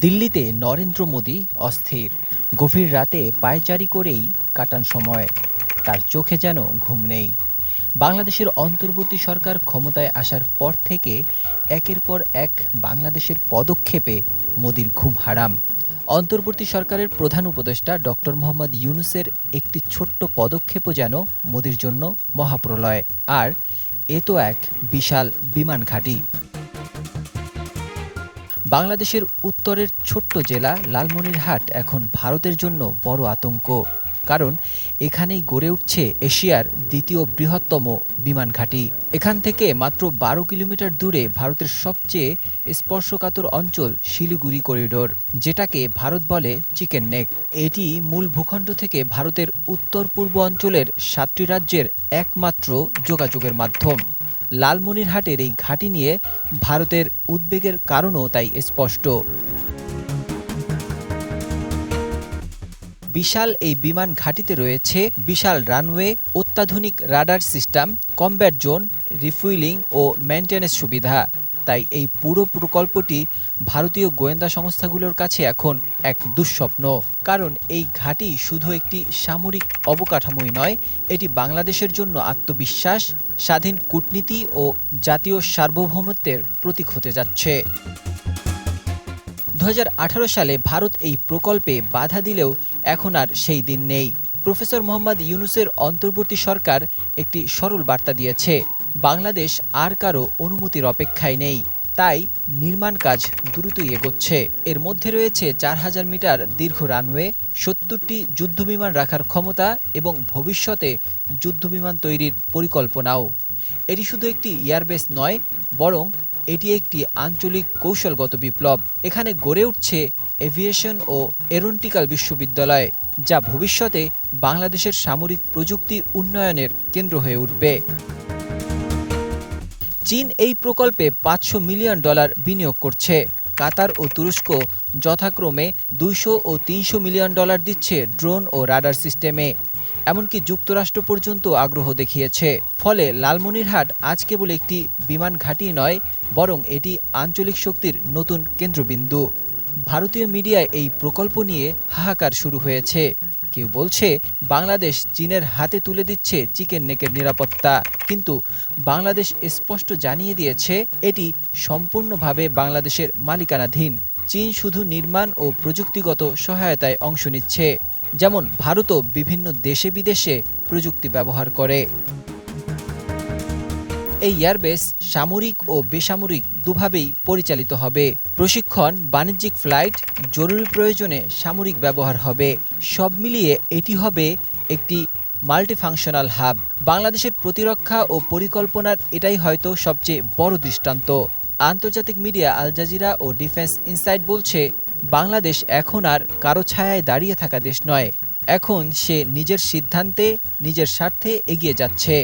দিল্লিতে নরেন্দ্র মোদী অস্থির। গভীর রাতে পায়চারি করেই কাটান সময়। তার চোখে যেন ঘুম নেই। বাংলাদেশের অন্তর্বর্তী সরকার ক্ষমতায় আসার পর থেকে একের পর এক বাংলাদেশের পদক্ষেপে মোদির ঘুম হারাম। অন্তর্বর্তী সরকারের প্রধান উপদেষ্টা ডক্টর মোহাম্মদ ইউনুসের একটি ছোট্ট পদক্ষেপও যেন মোদির জন্য মহাপ্রলয়। আর এ তো এক বিশাল বিমান ঘাঁটি। বাংলাদেশের উত্তরের ছোট্ট জেলা লালমনিরহাট এখন ভারতের জন্য বড় আতঙ্ক। কারণ এখানেই গড়ে উঠছে এশিয়ার দ্বিতীয় বৃহত্তম বিমান ঘাঁটি। এখান থেকে মাত্র বারো কিলোমিটার দূরে ভারতের সবচেয়ে স্পর্শকাতর অঞ্চল শিলিগুড়ি করিডোর, যেটাকে ভারত বলে চিকেন নেক। এটি মূল ভূখণ্ড থেকে ভারতের উত্তর পূর্ব অঞ্চলের সাতটি রাজ্যের একমাত্র যোগাযোগের মাধ্যম। লালমনিরহাটের এই ঘাঁটি নিয়ে ভারতের উদ্বেগের কারণও তাই স্পষ্ট। বিশাল এই বিমান ঘাঁটিতে রয়েছে বিশাল রানওয়ে, অত্যাধুনিক radar system, combat zone, refuelling ও মেনটেন্যান্স সুবিধা। তাই এই পুরো প্রকল্পটি ভারতীয় গোয়েন্দা সংস্থাগুলোর কাছে এখন এক দুঃস্বপ্ন। কারণ এই ঘাঁটি শুধু একটি সামরিক অবকাঠামোই নয়, এটি বাংলাদেশের জন্য আত্মবিশ্বাস, স্বাধীন কূটনীতি ও জাতীয় সার্বভৌমত্বের প্রতীক হতে যাচ্ছে। দু হাজার আঠারো সালে ভারত এই প্রকল্পে বাধা দিলেও এখন আর সেই দিন নেই। প্রফেসর মোহাম্মদ ইউনুসের অন্তর্বর্তী সরকার একটি সরল বার্তা দিয়েছে। বাংলাদেশ আর কারও অনুমতির অপেক্ষায় নেই। তাই নির্মাণ কাজ দ্রুতই এগোচ্ছে। এর মধ্যে রয়েছে চার হাজার মিটার দীর্ঘ রানওয়ে, সত্তরটি যুদ্ধবিমান রাখার ক্ষমতা এবং ভবিষ্যতে যুদ্ধবিমান তৈরির পরিকল্পনাও। এটি শুধু একটি এয়ারবেস নয়, বরং এটি একটি আঞ্চলিক কৌশলগত বিপ্লব। এখানে গড়ে উঠছে এভিয়েশন ও এরোনটিক্যাল বিশ্ববিদ্যালয়, যা ভবিষ্যতে বাংলাদেশের সামরিক প্রযুক্তি উন্নয়নের কেন্দ্র হয়ে উঠবে। চীন এই প্রকল্পে পাঁচশো মিলিয়ন ডলার বিনিয়োগ করছে। কাতার ও তুরস্ক যথাক্রমে দুইশো ও তিনশো মিলিয়ন ডলার দিচ্ছে ড্রোন ও রাডার সিস্টেমে। এমনকি যুক্তরাষ্ট্র পর্যন্ত আগ্রহ দেখিয়েছে। ফলে লালমনিরহাট আজ কেবল একটি বিমান ঘাঁটি নয়, বরং এটি আঞ্চলিক শক্তির নতুন কেন্দ্রবিন্দু। ভারতীয় মিডিয়ায় এই প্রকল্প নিয়ে হাহাকার শুরু হয়েছে। কেউ বলছে, বাংলাদেশ চীনের হাতে তুলে দিচ্ছে চিকেন নেকের নিরাপত্তা। কিন্তু বাংলাদেশ স্পষ্ট জানিয়ে দিয়েছে এটি সম্পূর্ণভাবে বাংলাদেশের মালিকানাধীন। চীন শুধু নির্মাণ ও প্রযুক্তিগত সহায়তায় অংশ নিচ্ছে, যেমন ভারতও বিভিন্ন দেশে বিদেশে প্রযুক্তি ব্যবহার করে। এই এয়ারবেস সামরিক ও বেসামরিক দুভাবেই পরিচালিত হবে। প্রশিক্ষণ, বাণিজ্যিক ফ্লাইট, জরুরি প্রয়োজনে সামরিক ব্যবহার হবে। সব মিলিয়ে এটি হবে একটি মাল্টিফাংশনাল হাব বাংলাদেশের প্রতিরক্ষা ও পরিকল্পনার এটাই হয়তো সবচেয়ে বড় দৃষ্টান্ত। আন্তর্জাতিক মিডিয়া আল জাজিরা ও ডিফেন্স ইনসাইট বলছে, বাংলাদেশ এখন আর কারও ছায়ায় দাঁড়িয়ে থাকা দেশ নয়। এখন সে নিজের সিদ্ধান্তে, নিজের স্বার্থে এগিয়ে যাচ্ছে।